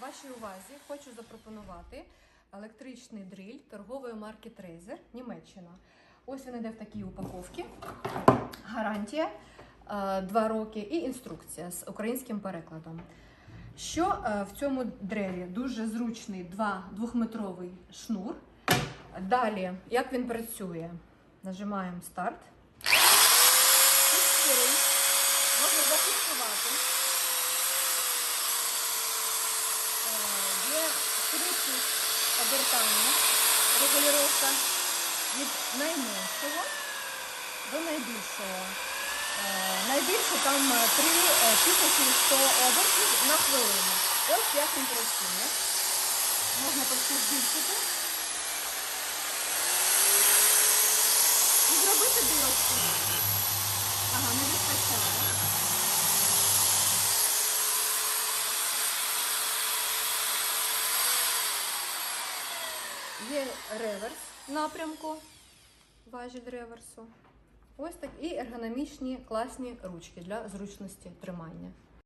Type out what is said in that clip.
Вашій увазі хочу запропонувати електричний дриль торгової марки Trazer Німеччина. Ось він йде в такій упаковці. Гарантія 2 роки і інструкція з українським перекладом. Що е, в цьому дрелі? Дуже зручний 2 двохметровий шнур. Далі, як він працює? Нажимаємо старт. Можна зафіксувати. Є обертання, регулювання від найменшого до найбільшого. Е, Найбільше там е, 3100 обертів на хвилину. Ось як він працює. Можна просто збільшити. І зробити дирочку. Є реверс напрямку, важіль реверсу. Ось так і ергономічні класні ручки для зручності тримання.